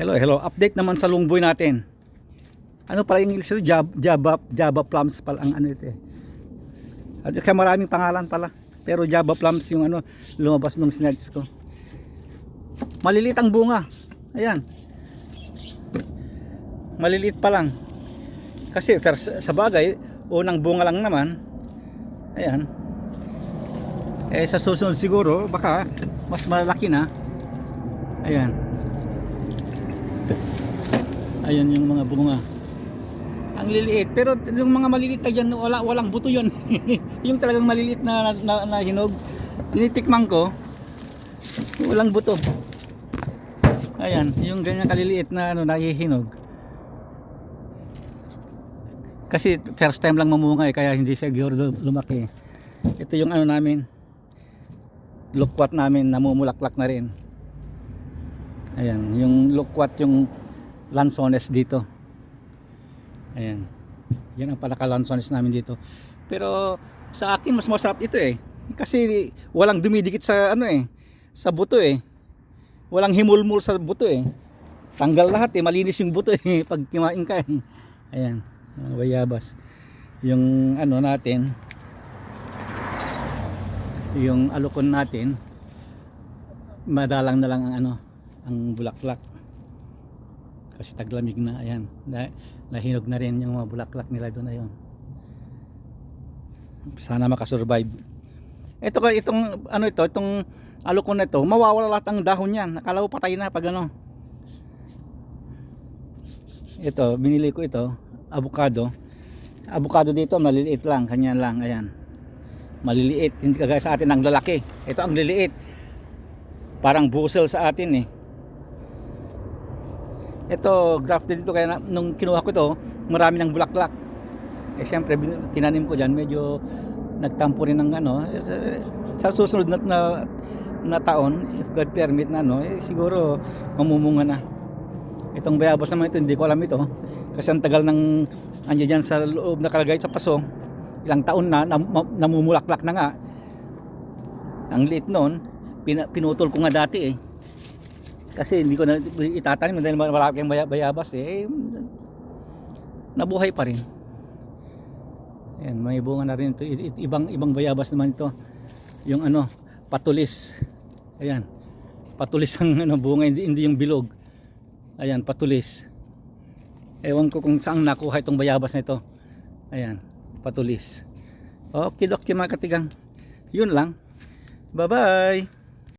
Hello, hello. Update naman sa lungboy natin. Ano pala yung English? Java, Java, Java plums pala ang ano ito eh. At kaya maraming pangalan pala. Pero Java plums yung ano lumabas nung sinerge ko. Maliliit ang bunga. Ayan. Maliliit pa lang. Kasi sa bagay, unang bunga lang naman. Ayan. Eh sa susunod siguro baka mas malaki na. Ayan. Ayan yung mga bunga. Ang liliit. Pero yung mga maliliit na dyan, wala, walang buto yun. yung talagang maliliit na, na, na hinog. Tinitikman ko, walang buto. Ayan, yung ganyan kaliliit na ano, nahihinog. Kasi first time lang mamunga eh, kaya hindi siya lumaki. Ito yung ano namin, lukwat namin, namumulaklak na rin. Ayan, yung lukwat yung lansones dito. Ayan. Yan ang palaka lansones namin dito. Pero sa akin mas masarap ito eh. Kasi walang dumidikit sa ano eh, sa buto eh. Walang himulmul sa buto eh. Tanggal lahat eh, malinis yung buto eh pag kimain ka eh. Ayan, bayabas. Yung ano natin, yung alukon natin, madalang na lang ang ano, ang bulaklak. Kasi taglamig na ayan. Na, nahinog na rin yung mga bulaklak nila doon ayun sana makasurvive. Ito ka itong ano ito itong alukon na ito mawawala lahat ang dahon yan. Akala ko patay na pag ano. Ito binili ko ito avocado. Avocado dito maliliit lang kanya lang ayan. Maliliit hindi kagaya sa atin ang lalaki. Ito ang liliit. Parang busel sa atin eh ito grafted dito kaya na, nung kinuha ko ito marami ng bulaklak. Eh syempre tinanim ko dyan. Medyo nagtampo rin ng ano. Eh, sa susunod na, na, na taon if God permit na ano eh siguro mamumunga na. Itong bayabas naman ito hindi ko alam ito. Kasi ang tagal ng andyan dyan sa loob nakalagay sa paso. Ilang taon na nam, namumulaklak na nga. Ang liit noon pina, pinutol ko nga dati eh kasi hindi ko na itatanim dahil malaki ang baya- bayabas eh, eh nabuhay pa rin. Ayan, may bunga na rin ito. Ibang ibang bayabas naman ito. Yung ano patulis. Ayan. Patulis ang ano bunga hindi, hindi yung bilog. Ayan patulis. Ewan ko kung saan nakuha itong bayabas na ito. Ayan patulis. Okay okay mga katigang. Yun lang. Bye bye